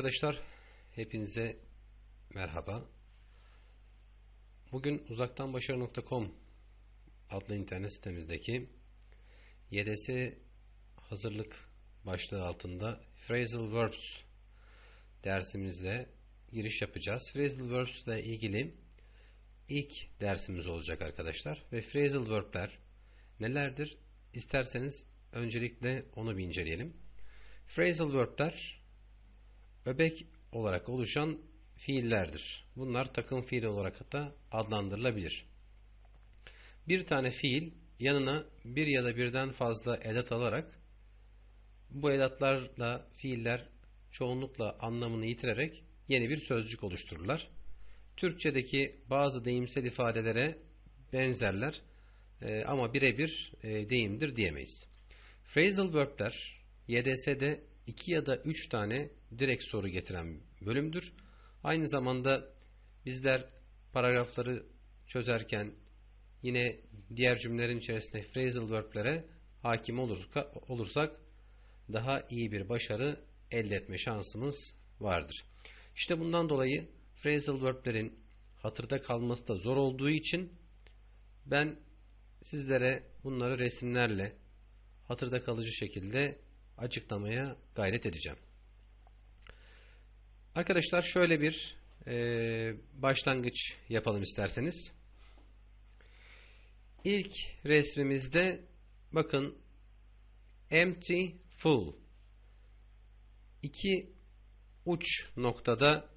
Arkadaşlar hepinize merhaba. Bugün uzaktanbaşarı.com adlı internet sitemizdeki YDS hazırlık başlığı altında Phrasal Verbs dersimizle giriş yapacağız. Phrasal Verbs ile ilgili ilk dersimiz olacak arkadaşlar. Ve phrasal verb'ler nelerdir? İsterseniz öncelikle onu bir inceleyelim. Phrasal verb'ler öbek olarak oluşan fiillerdir. Bunlar takım fiil olarak da adlandırılabilir. Bir tane fiil yanına bir ya da birden fazla edat alarak bu edatlarla fiiller çoğunlukla anlamını yitirerek yeni bir sözcük oluştururlar. Türkçedeki bazı deyimsel ifadelere benzerler e, ama birebir e, deyimdir diyemeyiz. Phrasal verb'ler YDS'de 2 ya da 3 tane direkt soru getiren bölümdür. Aynı zamanda bizler paragrafları çözerken yine diğer cümlelerin içerisinde phrasal verb'lere hakim olursak daha iyi bir başarı elde etme şansımız vardır. İşte bundan dolayı phrasal verb'lerin hatırda kalması da zor olduğu için ben sizlere bunları resimlerle hatırda kalıcı şekilde açıklamaya gayret edeceğim. Arkadaşlar şöyle bir e, başlangıç yapalım isterseniz. İlk resmimizde bakın empty full iki uç noktada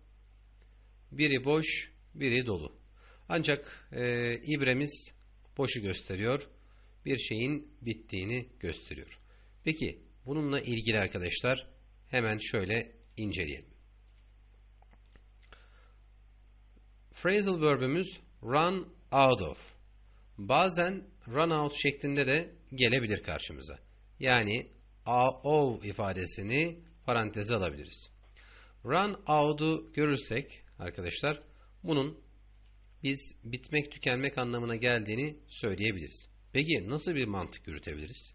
biri boş biri dolu. Ancak e, ibremiz boşu gösteriyor. Bir şeyin bittiğini gösteriyor. Peki bununla ilgili arkadaşlar hemen şöyle inceleyelim. Phrasal verbimiz run out of. Bazen run out şeklinde de gelebilir karşımıza. Yani of ifadesini paranteze alabiliriz. Run out'u görürsek arkadaşlar bunun biz bitmek tükenmek anlamına geldiğini söyleyebiliriz. Peki nasıl bir mantık yürütebiliriz?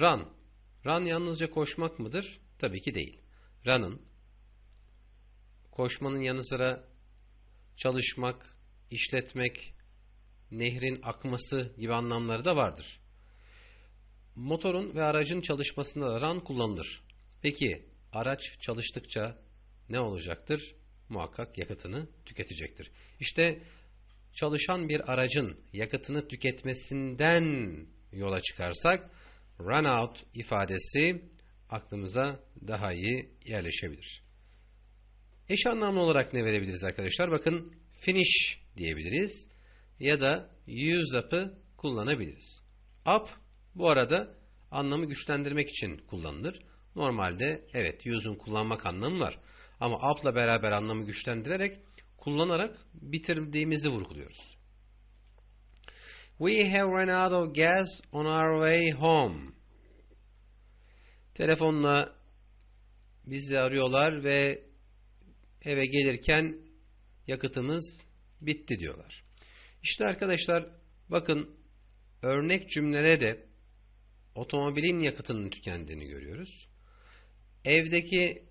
Run. Run yalnızca koşmak mıdır? Tabii ki değil. Run'ın koşmanın yanı sıra çalışmak, işletmek, nehrin akması gibi anlamları da vardır. Motorun ve aracın çalışmasında da run kullanılır. Peki araç çalıştıkça ne olacaktır? Muhakkak yakıtını tüketecektir. İşte çalışan bir aracın yakıtını tüketmesinden yola çıkarsak run out ifadesi aklımıza daha iyi yerleşebilir. Eş anlamlı olarak ne verebiliriz arkadaşlar? Bakın finish diyebiliriz ya da use up'ı kullanabiliriz. Up bu arada anlamı güçlendirmek için kullanılır. Normalde evet use'un kullanmak anlamı var. Ama up'la beraber anlamı güçlendirerek kullanarak bitirdiğimizi vurguluyoruz. We have run out of gas on our way home. Telefonla bizi arıyorlar ve eve gelirken yakıtımız bitti diyorlar. İşte arkadaşlar bakın örnek cümlede de otomobilin yakıtının tükendiğini görüyoruz. Evdeki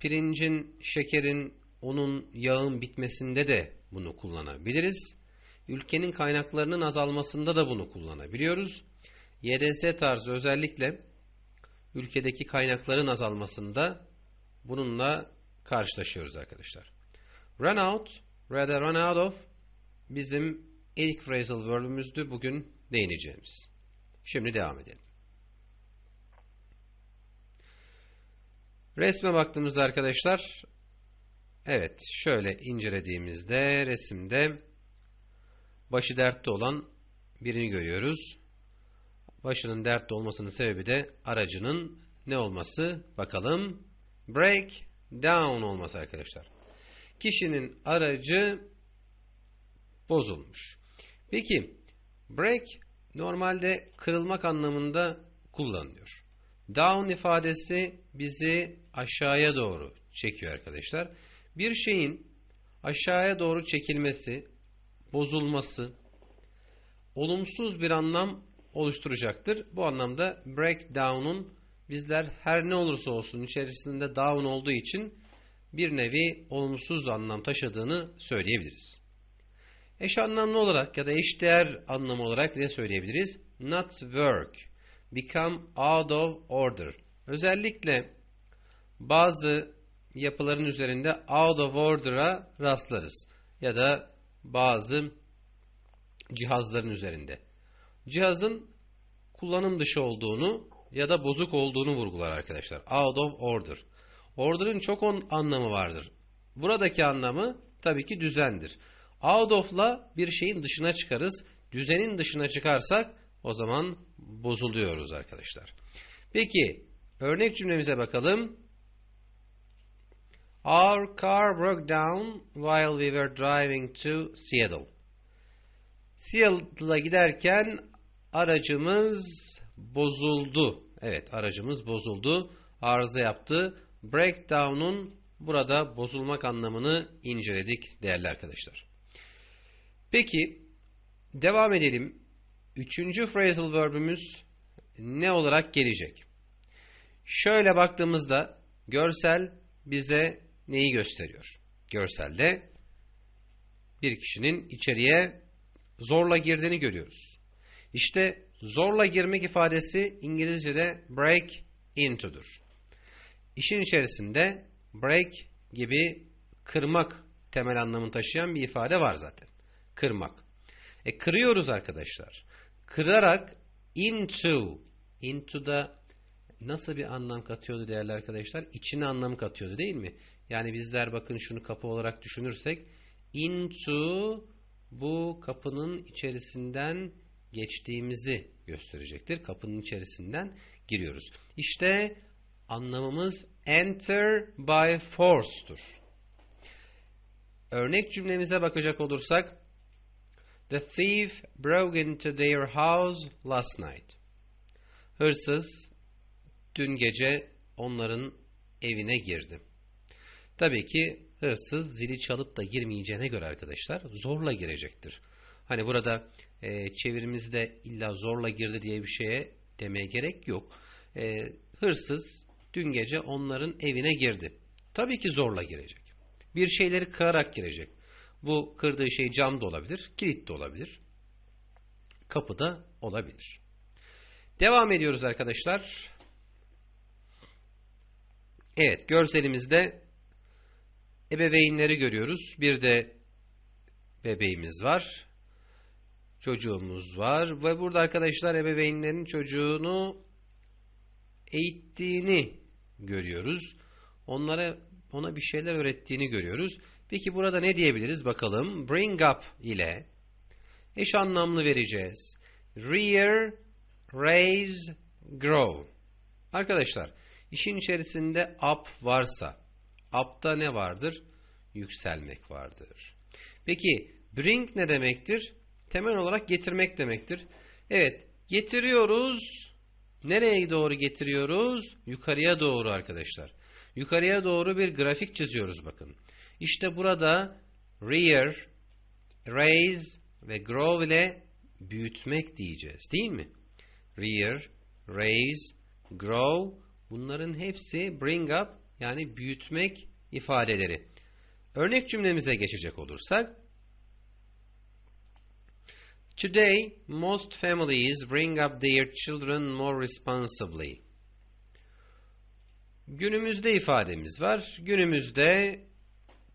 pirincin, şekerin, unun, yağın bitmesinde de bunu kullanabiliriz. Ülkenin kaynaklarının azalmasında da bunu kullanabiliyoruz. YDS tarzı özellikle ülkedeki kaynakların azalmasında bununla karşılaşıyoruz arkadaşlar. Run out, rather run out of bizim ilk phrasal verb'ümüzdü bugün değineceğimiz. Şimdi devam edelim. Resme baktığımızda arkadaşlar evet şöyle incelediğimizde resimde başı dertte olan birini görüyoruz. Başının dertte olmasının sebebi de aracının ne olması? Bakalım. Break down olması arkadaşlar. Kişinin aracı bozulmuş. Peki break normalde kırılmak anlamında kullanılıyor. Down ifadesi bizi aşağıya doğru çekiyor arkadaşlar. Bir şeyin aşağıya doğru çekilmesi, bozulması olumsuz bir anlam oluşturacaktır. Bu anlamda breakdown'un bizler her ne olursa olsun içerisinde down olduğu için bir nevi olumsuz anlam taşıdığını söyleyebiliriz. Eş anlamlı olarak ya da eşdeğer anlamı olarak ne söyleyebiliriz? Not work, become out of order. Özellikle bazı yapıların üzerinde out of order'a rastlarız. Ya da bazı cihazların üzerinde. Cihazın kullanım dışı olduğunu ya da bozuk olduğunu vurgular arkadaşlar. Out of order. Order'ın çok on anlamı vardır. Buradaki anlamı tabii ki düzendir. Out of'la bir şeyin dışına çıkarız. Düzenin dışına çıkarsak o zaman bozuluyoruz arkadaşlar. Peki örnek cümlemize bakalım. Our car broke down while we were driving to Seattle. Seattle'a giderken aracımız bozuldu. Evet aracımız bozuldu. Arıza yaptı. Breakdown'un burada bozulmak anlamını inceledik değerli arkadaşlar. Peki devam edelim. Üçüncü phrasal verb'ümüz ne olarak gelecek? Şöyle baktığımızda görsel bize neyi gösteriyor? Görselde bir kişinin içeriye zorla girdiğini görüyoruz. İşte zorla girmek ifadesi İngilizce'de break into'dur. İşin içerisinde break gibi kırmak temel anlamını taşıyan bir ifade var zaten. Kırmak. E kırıyoruz arkadaşlar. Kırarak into, into da nasıl bir anlam katıyordu değerli arkadaşlar? İçine anlam katıyordu değil mi? Yani bizler bakın şunu kapı olarak düşünürsek into bu kapının içerisinden geçtiğimizi gösterecektir. Kapının içerisinden giriyoruz. İşte anlamımız enter by force'tur. Örnek cümlemize bakacak olursak The thief broke into their house last night. Hırsız dün gece onların evine girdi. Tabii ki hırsız zili çalıp da girmeyeceğine göre arkadaşlar zorla girecektir. Hani burada e, çevirimizde illa zorla girdi diye bir şeye demeye gerek yok. E, hırsız dün gece onların evine girdi. Tabii ki zorla girecek. Bir şeyleri kırarak girecek. Bu kırdığı şey cam da olabilir, kilit de olabilir, kapı da olabilir. Devam ediyoruz arkadaşlar. Evet, görselimizde ebeveynleri görüyoruz. Bir de bebeğimiz var. Çocuğumuz var. Ve burada arkadaşlar ebeveynlerin çocuğunu eğittiğini görüyoruz. Onlara ona bir şeyler öğrettiğini görüyoruz. Peki burada ne diyebiliriz bakalım. Bring up ile eş anlamlı vereceğiz. Rear, raise, grow. Arkadaşlar işin içerisinde up varsa up'ta ne vardır? Yükselmek vardır. Peki bring ne demektir? Temel olarak getirmek demektir. Evet getiriyoruz. Nereye doğru getiriyoruz? Yukarıya doğru arkadaşlar. Yukarıya doğru bir grafik çiziyoruz bakın. İşte burada rear, raise ve grow ile büyütmek diyeceğiz değil mi? Rear, raise, grow bunların hepsi bring up yani büyütmek ifadeleri. Örnek cümlemize geçecek olursak Today, most families bring up their children more responsibly. Günümüzde ifademiz var. Günümüzde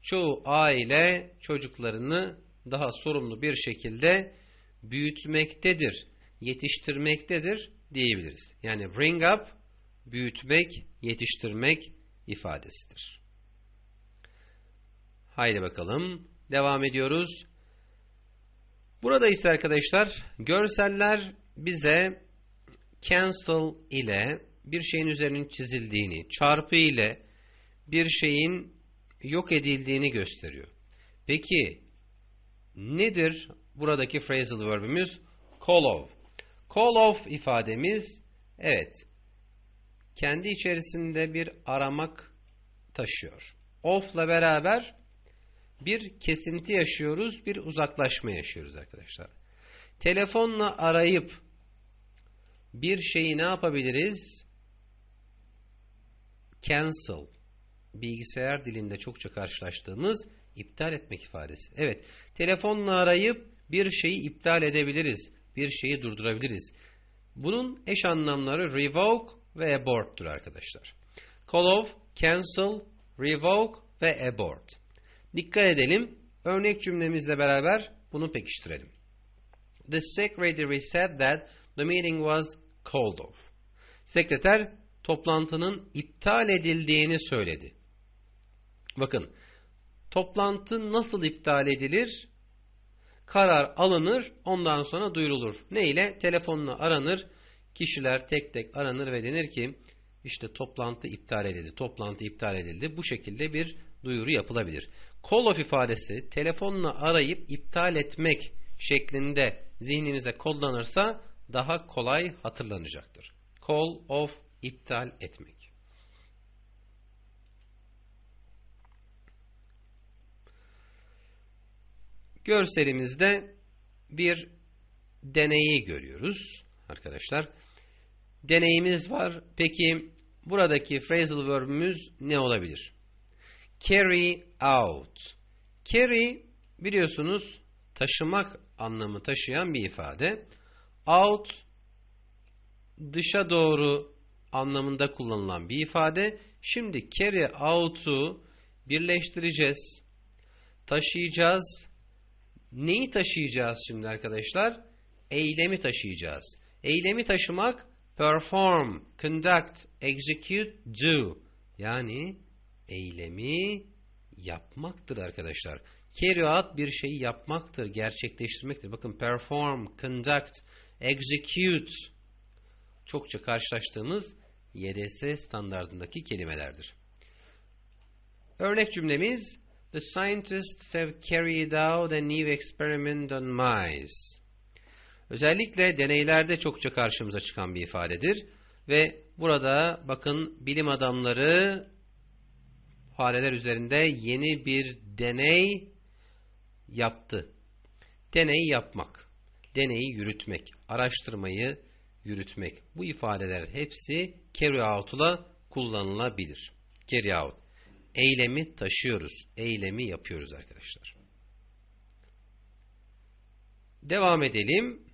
çoğu aile çocuklarını daha sorumlu bir şekilde büyütmektedir, yetiştirmektedir diyebiliriz. Yani bring up, büyütmek, yetiştirmek ifadesidir. Haydi bakalım. Devam ediyoruz. Burada ise arkadaşlar görseller bize cancel ile bir şeyin üzerinin çizildiğini, çarpı ile bir şeyin yok edildiğini gösteriyor. Peki nedir buradaki phrasal verbimiz? Call of. Call of ifademiz evet kendi içerisinde bir aramak taşıyor. Off'la beraber bir kesinti yaşıyoruz, bir uzaklaşma yaşıyoruz arkadaşlar. Telefonla arayıp bir şeyi ne yapabiliriz? cancel bilgisayar dilinde çokça karşılaştığımız iptal etmek ifadesi. Evet, telefonla arayıp bir şeyi iptal edebiliriz, bir şeyi durdurabiliriz. Bunun eş anlamları revoke ve abort'tur arkadaşlar. Call off, cancel, revoke ve abort. Dikkat edelim. Örnek cümlemizle beraber bunu pekiştirelim. The secretary said that the meeting was called off. Sekreter toplantının iptal edildiğini söyledi. Bakın, toplantı nasıl iptal edilir? Karar alınır, ondan sonra duyurulur. Ne ile? Telefonla aranır, kişiler tek tek aranır ve denir ki, işte toplantı iptal edildi, toplantı iptal edildi. Bu şekilde bir duyuru yapılabilir. Call off ifadesi telefonla arayıp iptal etmek şeklinde zihnimize kodlanırsa daha kolay hatırlanacaktır. Call off iptal etmek. Görselimizde bir deneyi görüyoruz arkadaşlar. Deneyimiz var. Peki buradaki phrasal verb'ümüz ne olabilir? Carry out. Carry biliyorsunuz taşımak anlamı taşıyan bir ifade. Out dışa doğru anlamında kullanılan bir ifade. Şimdi carry out'u birleştireceğiz. Taşıyacağız. Neyi taşıyacağız şimdi arkadaşlar? Eylemi taşıyacağız. Eylemi taşımak perform, conduct, execute, do. Yani eylemi yapmaktır arkadaşlar. Carry out bir şeyi yapmaktır, gerçekleştirmektir. Bakın perform, conduct, execute çokça karşılaştığımız YDS standartındaki kelimelerdir. Örnek cümlemiz The scientists have carried out a new experiment on mice. Özellikle deneylerde çokça karşımıza çıkan bir ifadedir. Ve burada bakın bilim adamları fareler üzerinde yeni bir deney yaptı. Deney yapmak, deneyi yürütmek, araştırmayı yürütmek. Bu ifadeler hepsi carry out ile kullanılabilir. Carry out. Eylemi taşıyoruz. Eylemi yapıyoruz arkadaşlar. Devam edelim.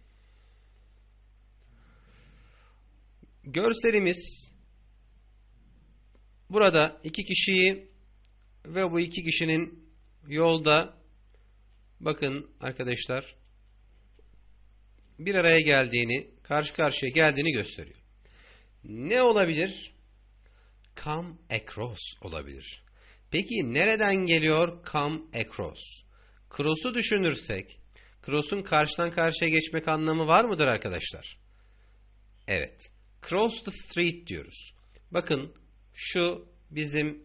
Görselimiz burada iki kişiyi ve bu iki kişinin yolda bakın arkadaşlar bir araya geldiğini, karşı karşıya geldiğini gösteriyor. Ne olabilir? Come across olabilir. Peki nereden geliyor come across? Cross'u düşünürsek, cross'un karşıdan karşıya geçmek anlamı var mıdır arkadaşlar? Evet. Cross the street diyoruz. Bakın şu bizim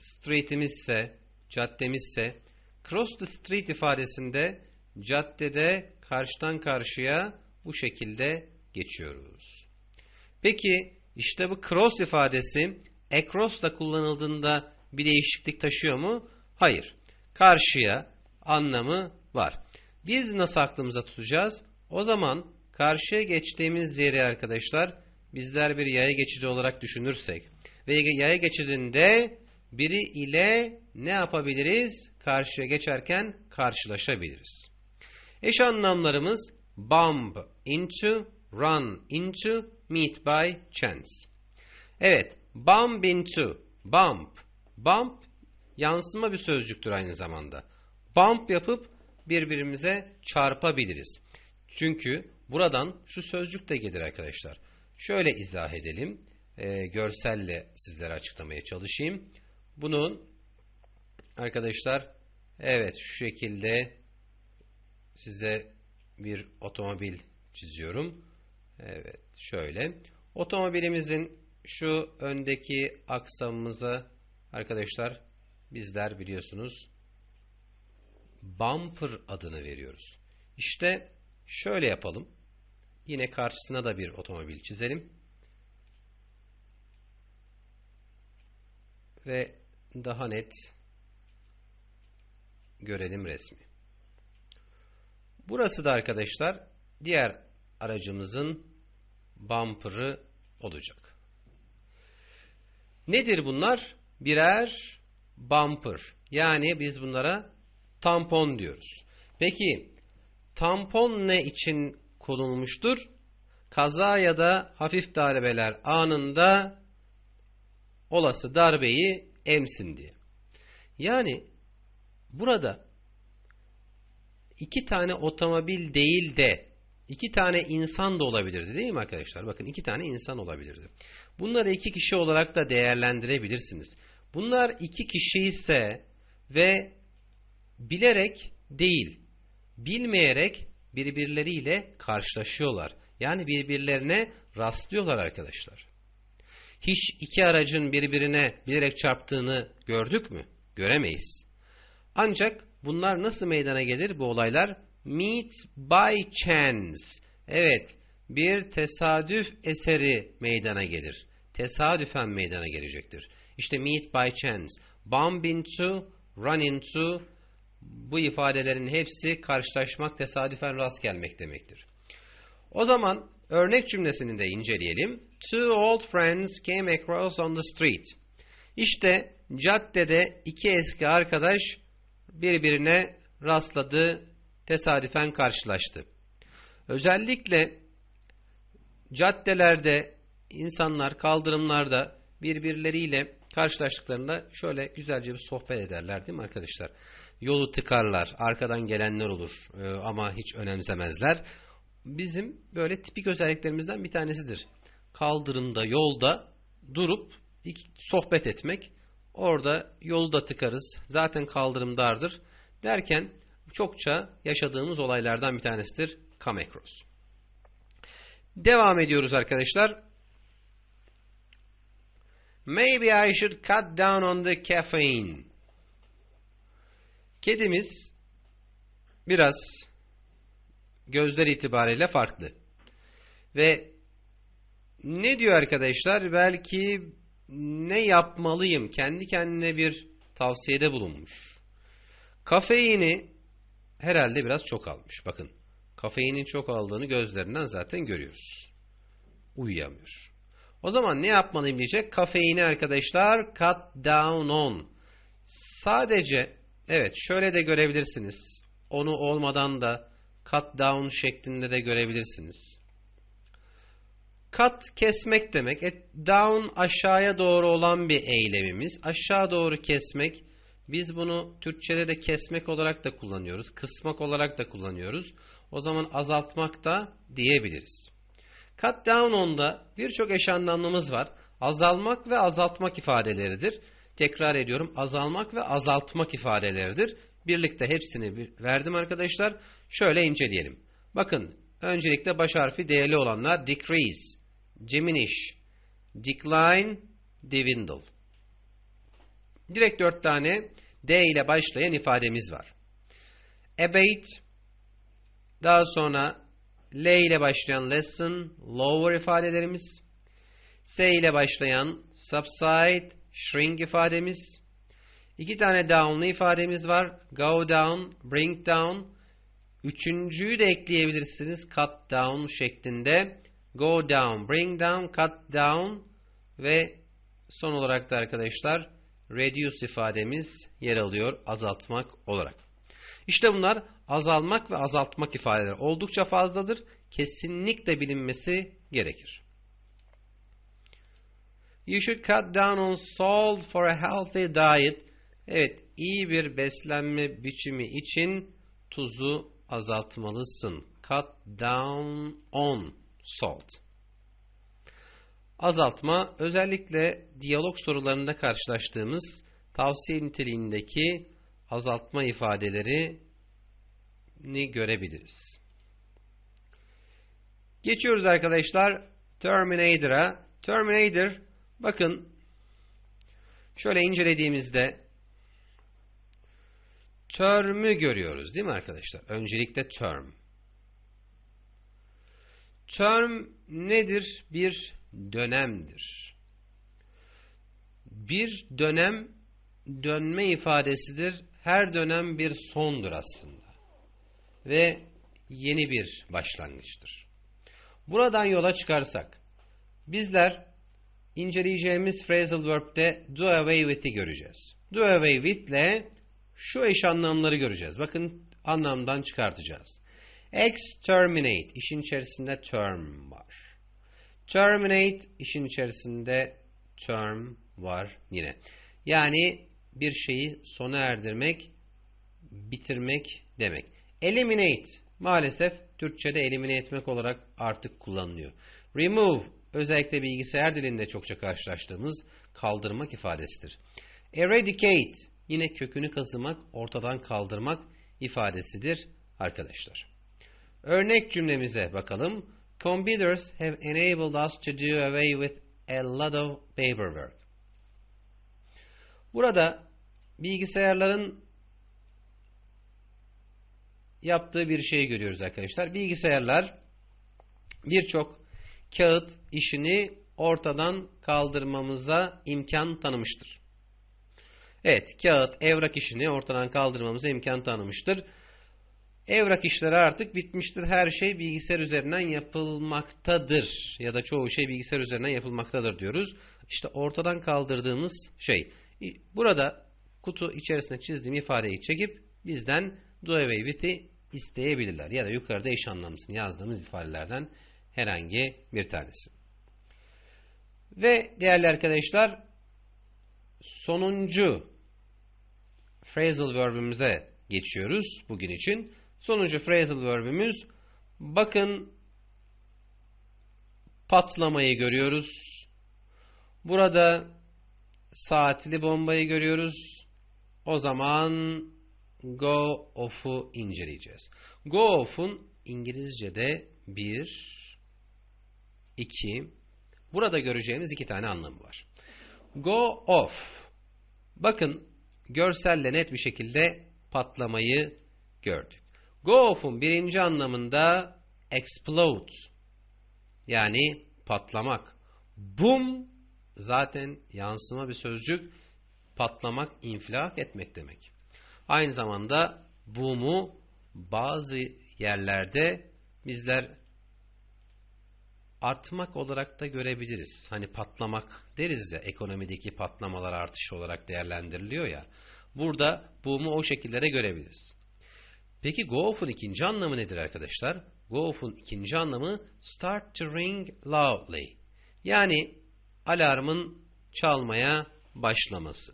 street'imizse, caddemizse cross the street ifadesinde caddede karşıdan karşıya bu şekilde geçiyoruz. Peki işte bu cross ifadesi across da kullanıldığında bir değişiklik taşıyor mu? Hayır. Karşıya anlamı var. Biz nasıl aklımıza tutacağız? O zaman karşıya geçtiğimiz yeri arkadaşlar bizler bir yaya geçici olarak düşünürsek ve yaya geçidinde biri ile ne yapabiliriz? Karşıya geçerken karşılaşabiliriz. Eş anlamlarımız bump into, run into, meet by chance. Evet, bump into, bump. Bump yansıma bir sözcüktür aynı zamanda. Bump yapıp birbirimize çarpabiliriz. Çünkü buradan şu sözcük de gelir arkadaşlar. Şöyle izah edelim. E, görselle sizlere açıklamaya çalışayım. Bunun arkadaşlar evet şu şekilde size bir otomobil çiziyorum. Evet şöyle. Otomobilimizin şu öndeki aksamımıza arkadaşlar bizler biliyorsunuz bumper adını veriyoruz. İşte şöyle yapalım. Yine karşısına da bir otomobil çizelim. Ve daha net görelim resmi. Burası da arkadaşlar diğer aracımızın bumper'ı olacak. Nedir bunlar? Birer bumper. Yani biz bunlara tampon diyoruz. Peki tampon ne için konulmuştur? Kaza ya da hafif darbeler anında olası darbeyi emsin diye. Yani burada iki tane otomobil değil de iki tane insan da olabilirdi değil mi arkadaşlar? Bakın iki tane insan olabilirdi. Bunları iki kişi olarak da değerlendirebilirsiniz. Bunlar iki kişi ise ve bilerek değil, bilmeyerek birbirleriyle karşılaşıyorlar. Yani birbirlerine rastlıyorlar arkadaşlar. Hiç iki aracın birbirine bilerek çarptığını gördük mü? Göremeyiz. Ancak bunlar nasıl meydana gelir bu olaylar? Meet by chance. Evet, bir tesadüf eseri meydana gelir. Tesadüfen meydana gelecektir. İşte meet by chance, bump into, run into bu ifadelerin hepsi karşılaşmak, tesadüfen rast gelmek demektir. O zaman örnek cümlesini de inceleyelim. Two old friends came across on the street. İşte caddede iki eski arkadaş birbirine rastladı, tesadüfen karşılaştı. Özellikle caddelerde insanlar kaldırımlarda birbirleriyle karşılaştıklarında şöyle güzelce bir sohbet ederler değil mi arkadaşlar? Yolu tıkarlar, arkadan gelenler olur ee, ama hiç önemsemezler. Bizim böyle tipik özelliklerimizden bir tanesidir. Kaldırımda, yolda durup sohbet etmek. Orada yolu da tıkarız. Zaten kaldırım dardır. Derken çokça yaşadığımız olaylardan bir tanesidir. Come across. Devam ediyoruz arkadaşlar. Maybe I should cut down on the caffeine. Kedimiz biraz gözler itibariyle farklı. Ve ne diyor arkadaşlar? Belki ne yapmalıyım? Kendi kendine bir tavsiyede bulunmuş. Kafeini herhalde biraz çok almış. Bakın kafeinin çok aldığını gözlerinden zaten görüyoruz. Uyuyamıyor. O zaman ne yapmalıyım diyecek? Kafeini arkadaşlar cut down on. Sadece evet şöyle de görebilirsiniz. Onu olmadan da cut down şeklinde de görebilirsiniz. Cut kesmek demek. E, down aşağıya doğru olan bir eylemimiz. Aşağı doğru kesmek. Biz bunu Türkçe'de de kesmek olarak da kullanıyoruz. Kısmak olarak da kullanıyoruz. O zaman azaltmak da diyebiliriz. Cut down on'da birçok eş anlamlımız var. Azalmak ve azaltmak ifadeleridir. Tekrar ediyorum azalmak ve azaltmak ifadeleridir. Birlikte hepsini verdim arkadaşlar. Şöyle inceleyelim. Bakın öncelikle baş harfi değerli olanlar decrease, diminish, decline, dwindle. Direkt dört tane D ile başlayan ifademiz var. Abate, daha sonra L ile başlayan lesson, lower ifadelerimiz, S ile başlayan subside, shrink ifademiz, iki tane down'lı ifademiz var, go down, bring down, üçüncüyü de ekleyebilirsiniz cut down şeklinde, go down, bring down, cut down. Ve son olarak da arkadaşlar reduce ifademiz yer alıyor azaltmak olarak. İşte bunlar azalmak ve azaltmak ifadeleri oldukça fazladır. Kesinlikle bilinmesi gerekir. You should cut down on salt for a healthy diet. Evet, iyi bir beslenme biçimi için tuzu azaltmalısın. Cut down on salt. Azaltma özellikle diyalog sorularında karşılaştığımız tavsiye niteliğindeki azaltma ifadeleri ni görebiliriz. Geçiyoruz arkadaşlar Terminator'a. Terminator bakın şöyle incelediğimizde term'ü görüyoruz değil mi arkadaşlar? Öncelikle term. Term nedir? Bir dönemdir. Bir dönem dönme ifadesidir. Her dönem bir sondur aslında ve yeni bir başlangıçtır. Buradan yola çıkarsak bizler inceleyeceğimiz phrasal verb'de do away with'i göreceğiz. Do away with ile şu eş anlamları göreceğiz. Bakın anlamdan çıkartacağız. Exterminate işin içerisinde term var. Terminate işin içerisinde term var yine. Yani bir şeyi sona erdirmek, bitirmek demek. Eliminate maalesef Türkçe'de elimine etmek olarak artık kullanılıyor. Remove özellikle bilgisayar dilinde çokça karşılaştığımız kaldırmak ifadesidir. Eradicate yine kökünü kazımak, ortadan kaldırmak ifadesidir arkadaşlar. Örnek cümlemize bakalım. Computers have enabled us to do away with a lot of paperwork. Burada bilgisayarların yaptığı bir şeyi görüyoruz arkadaşlar. Bilgisayarlar birçok kağıt işini ortadan kaldırmamıza imkan tanımıştır. Evet, kağıt, evrak işini ortadan kaldırmamıza imkan tanımıştır. Evrak işleri artık bitmiştir. Her şey bilgisayar üzerinden yapılmaktadır. Ya da çoğu şey bilgisayar üzerinden yapılmaktadır diyoruz. İşte ortadan kaldırdığımız şey. Burada kutu içerisine çizdiğim ifadeyi çekip bizden do away with'i isteyebilirler. Ya da yukarıda eş anlamlısını yazdığımız ifadelerden herhangi bir tanesi. Ve değerli arkadaşlar sonuncu phrasal verb'imize geçiyoruz bugün için. Sonuncu phrasal verb'imiz bakın patlamayı görüyoruz. Burada saatli bombayı görüyoruz. O zaman go off'u inceleyeceğiz. Go off'un İngilizce'de bir, iki, burada göreceğimiz iki tane anlamı var. Go off. Bakın görselle net bir şekilde patlamayı gördük. Go off'un birinci anlamında explode yani patlamak. Boom zaten yansıma bir sözcük patlamak, infilak etmek demek. Aynı zamanda boom'u bazı yerlerde bizler artmak olarak da görebiliriz. Hani patlamak deriz ya ekonomideki patlamalar artış olarak değerlendiriliyor ya. Burada boom'u o şekillere görebiliriz. Peki go off'un ikinci anlamı nedir arkadaşlar? Go off'un ikinci anlamı start to ring loudly. Yani alarmın çalmaya başlaması.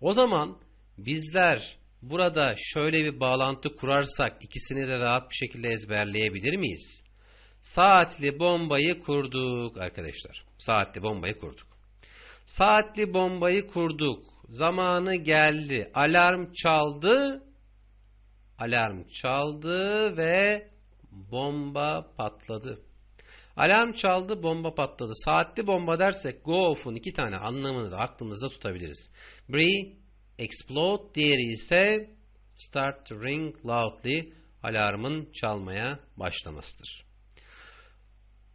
O zaman bizler burada şöyle bir bağlantı kurarsak ikisini de rahat bir şekilde ezberleyebilir miyiz? Saatli bombayı kurduk arkadaşlar. Saatli bombayı kurduk. Saatli bombayı kurduk. Zamanı geldi. Alarm çaldı. Alarm çaldı ve bomba patladı. Alarm çaldı, bomba patladı. Saatli bomba dersek go off'un iki tane anlamını da aklımızda tutabiliriz. Bre, explode, diğeri ise start to ring loudly, alarmın çalmaya başlamasıdır.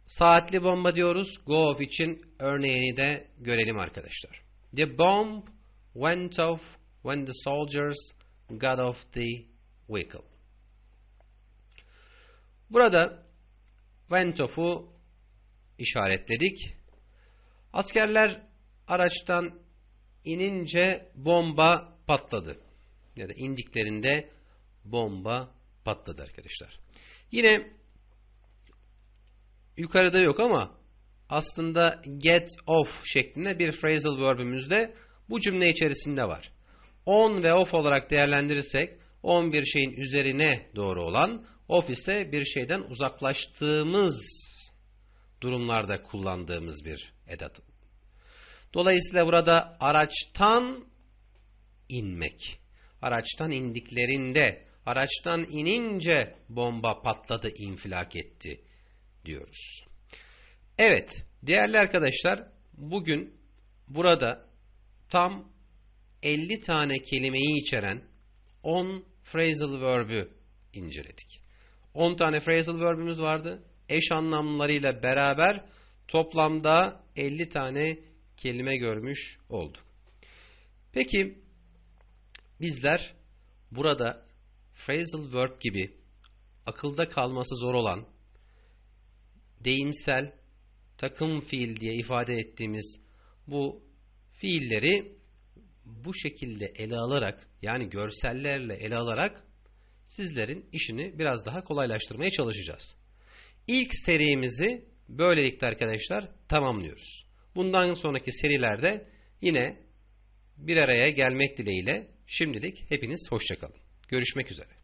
Saatli bomba diyoruz. Go off için örneğini de görelim arkadaşlar. The bomb went off when the soldiers got off the vehicle. Burada went off'u işaretledik. Askerler araçtan inince bomba patladı. Ya da indiklerinde bomba patladı arkadaşlar. Yine yukarıda yok ama aslında get off şeklinde bir phrasal verb'ümüz de bu cümle içerisinde var. On ve off olarak değerlendirirsek on bir şeyin üzerine doğru olan, off ise bir şeyden uzaklaştığımız durumlarda kullandığımız bir edat. Dolayısıyla burada araçtan inmek. Araçtan indiklerinde, araçtan inince bomba patladı, infilak etti diyoruz. Evet, değerli arkadaşlar, bugün burada tam 50 tane kelimeyi içeren 10 phrasal verb'ü inceledik. 10 tane phrasal verb'ümüz vardı. Eş anlamlarıyla beraber toplamda 50 tane kelime görmüş olduk. Peki bizler burada phrasal verb gibi akılda kalması zor olan deyimsel takım fiil diye ifade ettiğimiz bu fiilleri bu şekilde ele alarak yani görsellerle ele alarak sizlerin işini biraz daha kolaylaştırmaya çalışacağız. İlk serimizi böylelikle arkadaşlar tamamlıyoruz. Bundan sonraki serilerde yine bir araya gelmek dileğiyle şimdilik hepiniz hoşçakalın. Görüşmek üzere.